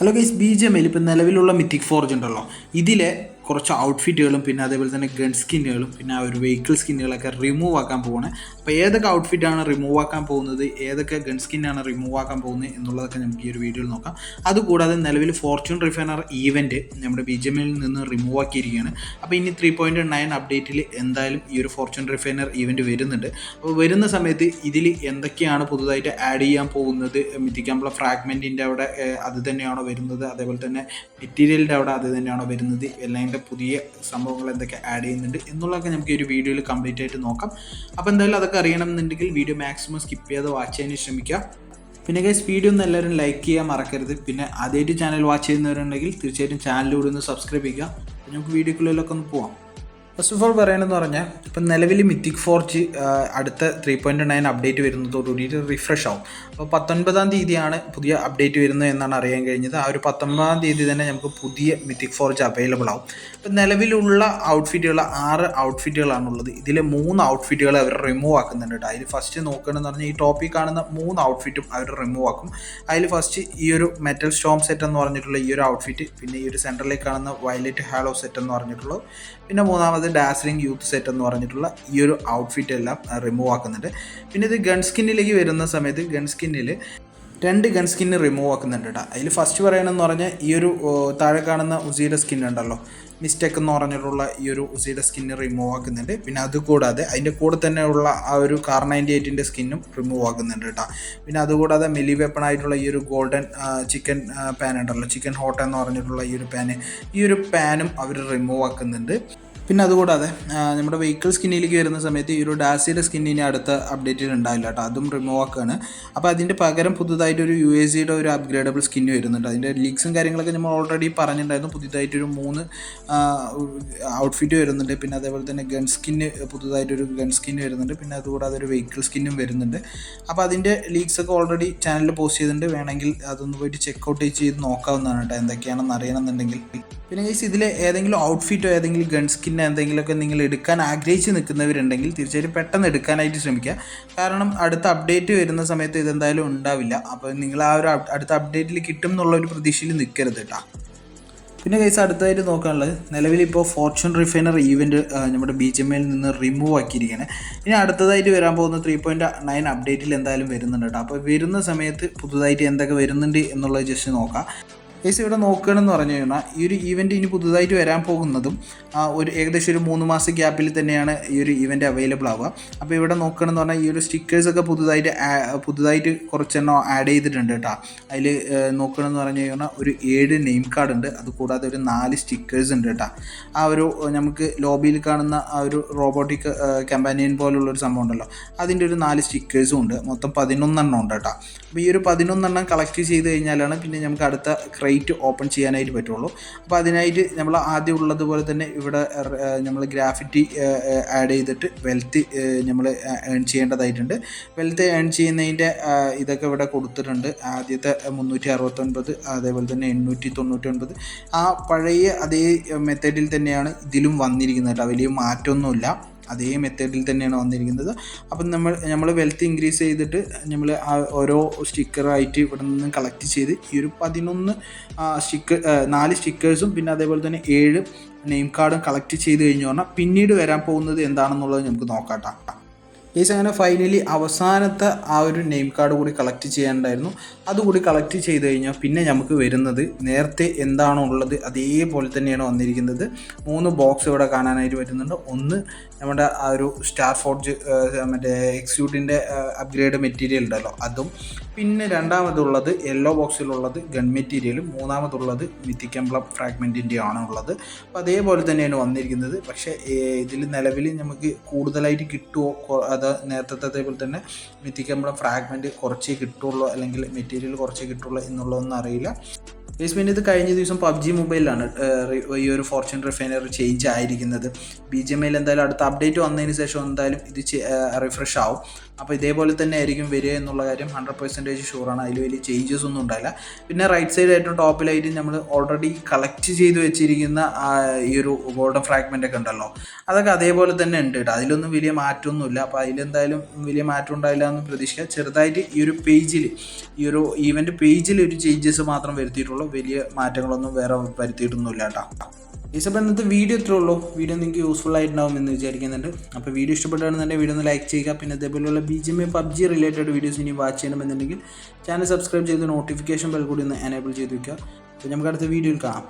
Hello guys B G എമ്മിൽ ഇപ്പം നിലവിലുള്ള മിത്തിക് ഫോർജ് ഉണ്ടല്ലോ. ഇതിലെ കുറച്ച് ഔട്ട്ഫിറ്റുകളും പിന്നെ അതേപോലെ തന്നെ ഗൺ സ്കിന്നുകളും പിന്നെ ആ ഒരു വെഹിക്കിൾ സ്കിന്നുകളൊക്കെ റിമൂവ് ആക്കാൻ പോവാണ്. അപ്പോൾ ഏതൊക്കെ ഔട്ട്ഫിറ്റാണ് റിമൂവ് ആക്കാൻ പോകുന്നത് ഏതൊക്കെ ഗൺ സ്കിന്നാണ് റിമൂവ് ആക്കാൻ പോകുന്നത് എന്നുള്ളതൊക്കെ നമുക്ക് ഈ ഒരു വീഡിയോയിൽ നോക്കാം. അതുകൂടാതെ നിലവിൽ ഫോർച്യൂൺ റിഫൈനർ ഈവന്റ് നമ്മുടെ ബി ജെ എമ്മിൽ നിന്ന് റിമൂവ് ആക്കിയിരിക്കുകയാണ്. അപ്പോൾ ഇനി ത്രീ പോയിന്റ് നയൻ അപ്ഡേറ്റിൽ എന്തായാലും ഈ ഒരു ഫോർച്യൂൺ റിഫൈനർ ഈവന്റ് വരുന്നുണ്ട്. അപ്പോൾ വരുന്ന സമയത്ത് ഇതിൽ എന്തൊക്കെയാണ് പുതുതായിട്ട് ആഡ് ചെയ്യാൻ പോകുന്നത്? മിത്തിക്കാമ്പുള്ള ഫ്രാഗ്മെന്റിന്റെ അവിടെ അത് തന്നെയാണോ വരുന്നത്? അതേപോലെ തന്നെ മെറ്റീരിയലിന്റെ അവിടെ അത് തന്നെയാണോ വരുന്നത്? എല്ലാം പുതിയ സംഭവങ്ങൾ എന്തൊക്കെ ആഡ് ചെയ്യുന്നുണ്ട് എന്നുള്ളതൊക്കെ നമുക്ക് ഈ ഒരു വീഡിയോയിൽ കംപ്ലീറ്റ് ആയിട്ട് നോക്കാം. അപ്പോൾ എന്തായാലും അതൊക്കെ അറിയണം എന്നുണ്ടെങ്കിൽ വീഡിയോ മാക്സിമം സ്കിപ്പ് ചെയ്യാതെ വാച്ച് ചെയ്യാൻ ശ്രമിക്കുക. പിന്നെ ഗൈസ് വീഡിയോ ഒന്ന് എല്ലാവരും ലൈക്ക് ചെയ്യാൻ മറക്കരുത്. പിന്നെ ആദ്യമായിട്ട് ചാനൽ വാച്ച് ചെയ്യുന്നവരുണ്ടെങ്കിൽ തീർച്ചയായിട്ടും ചാനലിലൂടെ ഒന്ന് സബ്സ്ക്രൈബ് ചെയ്യുക. നമുക്ക് വീഡിയോക്കുള്ളിലൊക്കെ ഒന്ന് പോവാം. ഫസ്റ്റ് ഓഫ് ഓൾ പറയണമെന്ന് പറഞ്ഞാൽ ഇപ്പം നിലവിൽ മിത്തിക് ഫോർജ് അടുത്ത ത്രീ പോയിന്റ് നയൻ അപ്ഡേറ്റ് വരുന്നതോടുകൂടിയിട്ട് റിഫ്രഷ് ആവും. അപ്പോൾ പത്തൊൻപതാം തീയതിയാണ് പുതിയ അപ്ഡേറ്റ് വരുന്നത് എന്നാണ് അറിയാൻ കഴിഞ്ഞത്. ആ ഒരു പത്തൊൻപതാം തീയതി തന്നെ നമുക്ക് പുതിയ മിത്തിക് ഫോർജ് അവൈലബിൾ ആവും. ഇപ്പം നിലവിലുള്ള ഔട്ട്ഫിറ്റുകൾ ആറ് ഔട്ട്ഫിറ്റുകളാണുള്ളത് ഇതിൽ മൂന്ന് ഔട്ട്ഫിറ്റുകൾ അവർ റിമൂവ് ആക്കുന്നുണ്ട് കേട്ടോ. അതിൽ ഫസ്റ്റ് നോക്കണമെന്ന് പറഞ്ഞാൽ ഈ ടോപ്പിൽ കാണുന്ന മൂന്ന് ഔട്ട്ഫിറ്റും അവർ റിമൂവ് ആക്കും. അതിൽ ഫസ്റ്റ് ഈ ഒരു മെറ്റൽ സ്റ്റോം സെറ്റ് എന്ന് പറഞ്ഞിട്ടുള്ള ഈ ഒരു ഔട്ട്ഫിറ്റ് പിന്നെ ഈ ഒരു സെന്ററിലേക്ക് കാണുന്ന വയലറ്റ് ഹാലോ സെറ്റ് എന്ന് പറഞ്ഞിട്ടുള്ളത്. പിന്നെ മൂന്നാമത് ഡാസ്ലിംഗ് യൂത്ത് സെറ്റ് എന്ന് പറഞ്ഞിട്ടുള്ള ഈ ഒരു ഔട്ട്ഫിറ്റ് എല്ലാം റിമൂവ് ആക്കുന്നുണ്ട്. പിന്നെ ഇത് ഗൺ സ്കിന്നിലേക്ക് വരുന്ന സമയത്ത് ഗൺ സ്കിന്നിൽ രണ്ട് ഗൺ സ്കിന്ന് റിമൂവ് ആക്കുന്നുണ്ട് കേട്ടോ അതിൽ ഫസ്റ്റ് പറയണമെന്ന് പറഞ്ഞാൽ ഈ ഒരു താഴെ കാണുന്ന ഉസിയുടെ സ്കിൻ ഉണ്ടല്ലോ. മിസ്റ്റേക്ക് എന്ന് പറഞ്ഞിട്ടുള്ള ഈ ഒരു ഉസിയുടെ സ്കിന്ന് റിമൂവ് ആക്കുന്നുണ്ട്. പിന്നെ അതുകൂടാതെ അതിന്റെ കൂടെ തന്നെയുള്ള ആ ഒരു കാർ നയന്റി എയ്റ്റിന്റെ സ്കിന്നും റിമൂവ് ആക്കുന്നുണ്ട് കേട്ടോ പിന്നെ അതുകൂടാതെ മെലി വെപ്പൺ ആയിട്ടുള്ള ഈ ഒരു ഗോൾഡൻ ചിക്കൻ പാൻ ഉണ്ടല്ലോ. ചിക്കൻ ഹോട്ട് എന്ന് പറഞ്ഞിട്ടുള്ള ഈ ഒരു പാന് ഈ ഒരു പാനും അവർ റിമൂവ് ആക്കുന്നുണ്ട്. പിന്നെ അതുകൂടാതെ നമ്മുടെ വെഹിക്കിൾ സ്കിന്നിലേക്ക് വരുന്ന സമയത്ത് ഈ ഒരു ഡാസിയുടെ സ്കിന്നിന് അടുത്ത അപ്ഡേറ്റിൽ ഉണ്ടാവില്ല കേട്ടോ അതും റിമൂവ് ആക്കുകയാണ് അപ്പോൾ അതിന്റെ പകരം പുതുതായിട്ട് ഒരു യു എസ് സിയുടെ ഒരു അപ്ഗ്രേഡബിൾ സ്കിന്ന് വരുന്നുണ്ട്. അതിന്റെ ലീക്സും കാര്യങ്ങളൊക്കെ നമ്മൾ ഓൾറെഡി പറഞ്ഞിട്ടുണ്ടായിരുന്നു. പുതുതായിട്ടൊരു മൂന്ന് ഔട്ട്ഫിറ്റ് വരുന്നുണ്ട്. പിന്നെ അതേപോലെ തന്നെ ഗൺ സ്കിന്ന് പുതുതായിട്ടൊരു ഗൺ സ്കിന്ന് വരുന്നുണ്ട്. പിന്നെ അതുകൂടാതെ ഒരു വെഹിക്കിൾ സ്കിന്നും വരുന്നുണ്ട്. അപ്പോൾ അതിന്റെ ലീക്സ് ഒക്കെ ഓൾറെഡി ചാനലിൽ പോസ്റ്റ് ചെയ്തിട്ടുണ്ട്. വേണമെങ്കിൽ അതൊന്ന് പോയിട്ട് ചെക്കൗട്ട് ചെയ്ത് നോക്കാവുന്നതാണ് കേട്ടോ എന്തൊക്കെയാണെന്ന് അറിയണമെന്നുണ്ടെങ്കിൽ പിന്നെ ഗൈസ് ഇതിൽ ഏതെങ്കിലും ഔട്ട്ഫിറ്റോ ഏതെങ്കിലും ഗൺ സ്കിന്നോ എന്തെങ്കിലുമൊക്കെ നിങ്ങൾ എടുക്കാൻ ആഗ്രഹിച്ച് നിൽക്കുന്നവരുണ്ടെങ്കിൽ തീർച്ചയായിട്ടും പെട്ടെന്ന് എടുക്കാനായിട്ട് ശ്രമിക്കുക. കാരണം അടുത്ത അപ്ഡേറ്റ് വരുന്ന സമയത്ത് ഇതെന്തായാലും ഉണ്ടാവില്ല. അപ്പോൾ നിങ്ങൾ ആ ഒരു അടുത്ത അപ്ഡേറ്റിൽ കിട്ടും എന്നുള്ള ഒരു പ്രതീക്ഷയിൽ നിൽക്കരുത് കേട്ടോ. പിന്നെ കേസ് അടുത്തതായിട്ട് നോക്കാനുള്ളത് നിലവിൽ ഇപ്പോൾ ഫോർച്യൂൺ റിഫൈനർ ഈവന്റ് നമ്മുടെ ബി ജി എമ്മിൽ നിന്ന് റിമൂവ് ആക്കിയിരിക്കുകയാണ്. ഇനി അടുത്തതായിട്ട് വരാൻ പോകുന്ന ത്രീ പോയിന്റ് നയൻ അപ്ഡേറ്റിൽ എന്തായാലും വരുന്നുണ്ട് കേട്ടോ. അപ്പോൾ വരുന്ന സമയത്ത് പുതുതായിട്ട് എന്തൊക്കെ വരുന്നുണ്ട് എന്നുള്ളത് ജസ്റ്റ് നോക്കാം. കേസ് ഇവിടെ നോക്കുകയാണെന്ന് പറഞ്ഞു കഴിഞ്ഞാൽ ഈ ഒരു ഇവന്റ് ഇനി പുതുതായിട്ട് വരാൻ പോകുന്നതും ഒരു ഏകദേശം ഒരു മൂന്ന് മാസം ഗ്യാപ്പിൽ തന്നെയാണ് ഈ ഒരു ഇവന്റ് അവൈലബിൾ ആവുക. അപ്പോൾ ഇവിടെ നോക്കുകയാണെന്ന് പറഞ്ഞാൽ ഈ ഒരു സ്റ്റിക്കേഴ്സൊക്കെ പുതുതായിട്ട് പുതുതായിട്ട് കുറച്ചെണ്ണം ആഡ് ചെയ്തിട്ടുണ്ട് കേട്ടോ. അതിൽ നോക്കുകയാണെന്ന് പറഞ്ഞു കഴിഞ്ഞാൽ ഒരു ഏഴ് നെയിം കാർഡ് ഉണ്ട്. അതുകൂടാതെ ഒരു നാല് സ്റ്റിക്കേഴ്സ് ഉണ്ട് കേട്ടോ. ആ ഒരു നമുക്ക് ലോബിയിൽ കാണുന്ന ആ ഒരു റോബോട്ടിക് കമ്പാനിയൻ പോലുള്ള ഒരു സംഭവം ഉണ്ടല്ലോ. അതിന്റെ ഒരു നാല് സ്റ്റിക്കേഴ്സും ഉണ്ട്. മൊത്തം പതിനൊന്നെണ്ണം ഉണ്ട് കേട്ടോ. അപ്പോൾ ഈ ഒരു പതിനൊന്നെണ്ണം കളക്ട് ചെയ്ത് കഴിഞ്ഞാലാണ് പിന്നെ നമുക്ക് അടുത്ത ക്രേറ്റ് ഓപ്പൺ ചെയ്യാനായിട്ട് പറ്റുള്ളൂ. അപ്പോൾ അതിനായിട്ട് നമ്മൾ ആദ്യം ഉള്ളതുപോലെ തന്നെ ഇവിടെ നമ്മൾ ഗ്രാഫിറ്റി ആഡ് ചെയ്തിട്ട് വെൽത്ത് നമ്മൾ ഏൺ ചെയ്യേണ്ടതായിട്ടുണ്ട്. വെൽത്ത് ഏൺ ചെയ്യുന്നതിന്റെ ഇതൊക്കെ ഇവിടെ കൊടുത്തിട്ടുണ്ട്. ആദ്യത്തെ മുന്നൂറ്റി അറുപത്തൊൻപത് അതേപോലെ തന്നെ എണ്ണൂറ്റി തൊണ്ണൂറ്റൊൻപത് ആ പഴയ അതേ മെത്തേഡിൽ തന്നെയാണ് ഇതിലും വന്നിരിക്കുന്നത് കേട്ടോ. വലിയ മാറ്റമൊന്നുമില്ല. അതേ മെത്തേഡിൽ തന്നെയാണ് വന്നിരിക്കുന്നത്. അപ്പം നമ്മൾ നമ്മൾ വെൽത്ത് ഇൻക്രീസ് ചെയ്തിട്ട് നമ്മൾ ഓരോ സ്റ്റിക്കറായിട്ട് ഇവിടെ നിന്ന് കളക്ട് ചെയ്ത് ഈ ഒരു പതിനൊന്ന് സ്റ്റിക്കർ നാല് സ്റ്റിക്കേഴ്സും പിന്നെ അതേപോലെ തന്നെ ഏഴ് നെയിം കാർഡും കളക്ട് ചെയ്ത് കഴിഞ്ഞു പറഞ്ഞാൽ പിന്നീട് വരാൻ പോകുന്നത് എന്താണെന്നുള്ളത് നമുക്ക് നോക്കാട്ടോ കേസ് അങ്ങനെ ഫൈനലി അവസാനത്തെ ആ ഒരു നെയിം കാർഡ് കൂടി കളക്ട് ചെയ്യാനുണ്ടായിരുന്നു. അതുകൂടി കളക്ട് ചെയ്ത് കഴിഞ്ഞാൽ പിന്നെ നമുക്ക് വരുന്നത് നേരത്തെ എന്താണോ ഉള്ളത് അതേപോലെ തന്നെയാണ് വന്നിരിക്കുന്നത്. മൂന്ന് ബോക്സ് ഇവിടെ കാണാനായിട്ട് വരുന്നുണ്ട് ഒന്ന് നമ്മുടെ ആ ഒരു സ്റ്റാർ ഫോർജ് മറ്റേ എക്സ്യൂട്ടിന്റെ അപ്ഗ്രേഡ് മെറ്റീരിയൽ ഉണ്ടല്ലോ അതും. പിന്നെ രണ്ടാമതുള്ളത് യെല്ലോ ബോക്സിലുള്ളത് ഗൺ മെറ്റീരിയലും മൂന്നാമതുള്ളത് മിത്തിക്കംപ്ലം ഫ്രാഗ്മെന്റിന്റെ ആണ് ഉള്ളത്. അപ്പോൾ അതേപോലെ തന്നെയാണ് വന്നിരിക്കുന്നത്. പക്ഷേ ഇതിൽ നിലവിൽ നമുക്ക് കൂടുതലായിട്ട് കിട്ടുമോ അത് നേരത്തെ അതേപോലെ തന്നെ മിത്തിക്കംപ്ലം ഫ്രാഗ്മെന്റ് കുറച്ചേ കിട്ടുള്ളൂ അല്ലെങ്കിൽ മെറ്റീരിയൽ കുറച്ചേ കിട്ടുള്ളൂ എന്നുള്ളതൊന്നും അറിയില്ല. ബേസ്മെന്റ് ഇത് കഴിഞ്ഞ ദിവസം പബ്ജി മൊബൈലിലാണ് ഈ ഒരു ഫോർച്യൂൺ റിഫൈനറി ചേഞ്ച് ആയിരിക്കുന്നത്. ബി ജി എം ഐയിൽ എന്തായാലും അടുത്ത അപ്ഡേറ്റ് വന്നതിന് ശേഷം എന്തായാലും ഇത് റിഫ്രഷ് ആവും. അപ്പോൾ ഇതേപോലെ തന്നെ ആയിരിക്കും വരിക എന്നുള്ള കാര്യം ഹൺഡ്രഡ് പെർസെന്റേജ് ഷുവറാണ് അതിൽ വലിയ ചേഞ്ചസ് ഒന്നും ഉണ്ടായില്ല. പിന്നെ റൈറ്റ് സൈഡ് ഏറ്റവും ടോപ്പിലായിട്ട് നമ്മൾ ഓൾറെഡി കളക്ട് ചെയ്ത് വെച്ചിരിക്കുന്ന ഈ ഒരു ഗോൾഡൻ ഫ്രാഗ്മെന്റ് ഒക്കെ ഉണ്ടല്ലോ. അതൊക്കെ അതേപോലെ തന്നെ ഉണ്ട് കേട്ടോ. അതിലൊന്നും വലിയ മാറ്റമൊന്നുമില്ല അപ്പോൾ അതിലെന്തായാലും വലിയ മാറ്റം ഉണ്ടായില്ല എന്ന് പ്രതീക്ഷിക്കുക. ചെറുതായിട്ട് ഈ ഒരു പേജിൽ ഈ ഒരു ഈവന്റ് പേജിൽ ഒരു ചേഞ്ചസ് മാത്രം വരുത്തിയിട്ടുള്ളൂ. വലിയ മാറ്റങ്ങളൊന്നും വേറെ വരുത്തിയിട്ടൊന്നുമില്ല കേട്ടോ. ഈസപ്പോൾ ഇന്നത്തെ വീഡിയോ ഇത്രേ ഉള്ളൂ. വീഡിയോ നിങ്ങൾക്ക് യൂസ്ഫുൾ ആയിട്ടുണ്ടാവും എന്ന് വിചാരിക്കുന്നുണ്ട്. അപ്പോൾ വീഡിയോ ഇഷ്ടപ്പെട്ടാണെന്നുണ്ടെങ്കിൽ വീഡിയോ ഒന്ന് ലൈക്ക് ചെയ്യുക. പിന്നെ അതേപോലെയുള്ള B G A PUBG related videos ഇനി വാച്ച് ചെയ്യണമെന്നുണ്ടെങ്കിൽ ചാനൽ സബ്സ്ക്രൈബ് ചെയ്ത് നോട്ടിഫിക്കേഷൻ ബെൽ കൂടി ഒന്ന് എനേബിൾ ചെയ്ത് വയ്ക്കുക അപ്പോൾ നമുക്ക് അടുത്ത വീഡിയോയിൽ കാണാം.